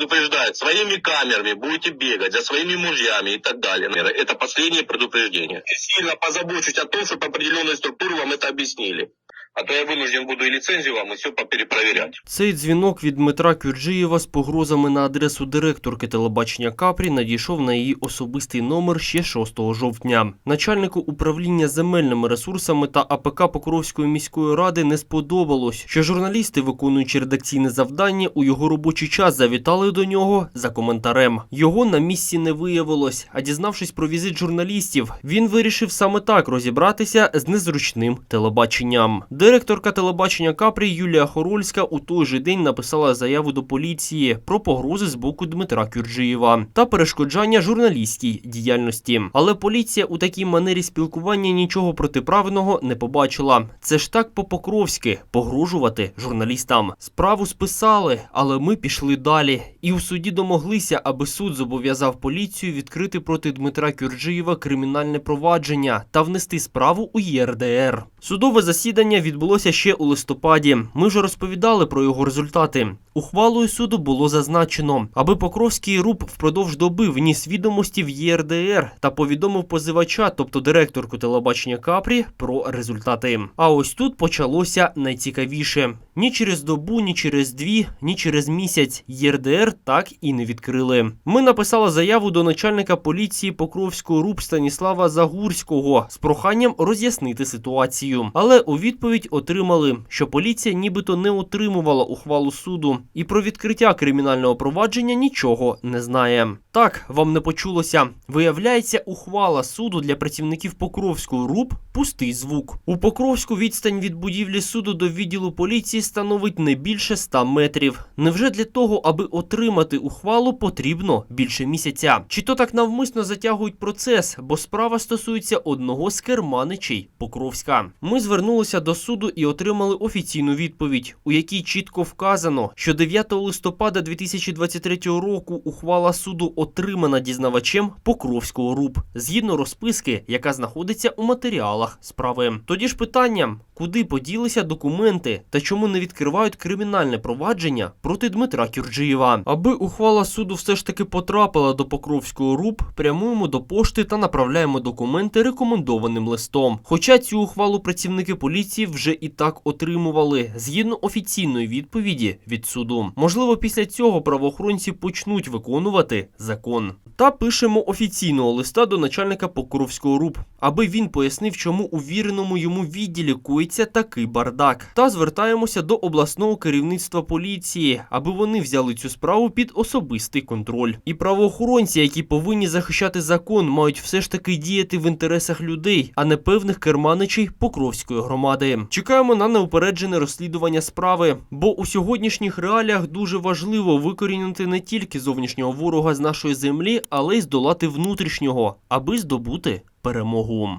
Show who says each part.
Speaker 1: предупреждает, своими камерами будете бегать за своими мужьями и так далее. Это последнее предупреждение. Я сильно позабочусь о том, чтобы определенные структуры вам это объяснили. А то я вынужден буду и лицензию вам, и все поперепроверять.
Speaker 2: Цей дзвінок від Дмитра Кюрджиєва з погрозами на адресу директорки телебачення Капрі надійшов на її особистий номер ще 6 жовтня. Начальнику управління земельними ресурсами та АПК Покровської міської ради не сподобалось, що журналісти, виконуючи редакційне завдання, у його робочий час завітали до нього за коментарем. Його на місці не виявилось, а дізнавшись про візит журналістів, він вирішив саме так розібратися з незручним телебаченням. Директорка телебачення Капрі Юлія Хорольська у той же день написала заяву до поліції про погрози з боку Дмитра Кюрджиєва та перешкоджання журналістській діяльності. Але поліція у такій манері спілкування нічого протиправного не побачила. Це ж так по-покровськи погрожувати журналістам. Справу списали, але ми пішли далі. І у суді домоглися, аби суд зобов'язав поліцію відкрити проти Дмитра Кюрджиєва кримінальне провадження та внести справу у ЄРДР. Судове засідання відбулося ще у листопаді. Ми вже розповідали про його результати. Ухвалою суду було зазначено, аби Покровський РУП впродовж доби вніс відомості в ЄРДР та повідомив позивача, тобто директорку телебачення Капрі, про результати. А ось тут почалося найцікавіше: ні через добу, ні через дві, ні через місяць ЄРДР так і не відкрили. Ми написали заяву до начальника поліції Покровського РУП Станіслава Загурського з проханням роз'яснити ситуацію. Але у відповідь отримали, що поліція нібито не отримувала ухвалу суду і про відкриття кримінального провадження нічого не знає. Так, вам не почулося. Виявляється, ухвала суду для працівників Покровського РУП пустий звук. У Покровську відстань від будівлі суду до відділу поліції становить не більше 100 метрів. Невже для того, аби отримати ухвалу, потрібно більше місяця? Чи то так навмисно затягують процес, бо справа стосується одного з керманичей Покровська. Ми звернулися до суду і отримали офіційну відповідь, у якій чітко вказано, що 9 листопада 2023 року ухвала суду отримана дізнавачем Покровського РУП згідно розписки, яка знаходиться у матеріалах справи. Тоді ж питання: куди поділися документи та чому не відкривають кримінальне провадження проти Дмитра Кюрджиєва? Аби ухвала суду все ж таки потрапила до Покровського РУП, прямуємо до пошти та направляємо документи рекомендованим листом. Хоча цю ухвалу працівники поліції вже і так отримували згідно офіційної відповіді від суду. Можливо, після цього правоохоронці почнуть виконувати закон. Та пишемо офіційного листа до начальника Покровського РУП, аби він пояснив, чому у віреному йому відділі коїться такий бардак. Та звертаємося до обласного керівництва поліції, аби вони взяли цю справу під особистий контроль. І правоохоронці, які повинні захищати закон, мають все ж таки діяти в інтересах людей, а не певних керманичей Покровської громади. Чекаємо на неупереджене розслідування справи, бо у сьогоднішніх реаліях дуже важливо викорінити не тільки зовнішнього ворога з нашої землі, але й здолати внутрішнього, аби здобути перемогу.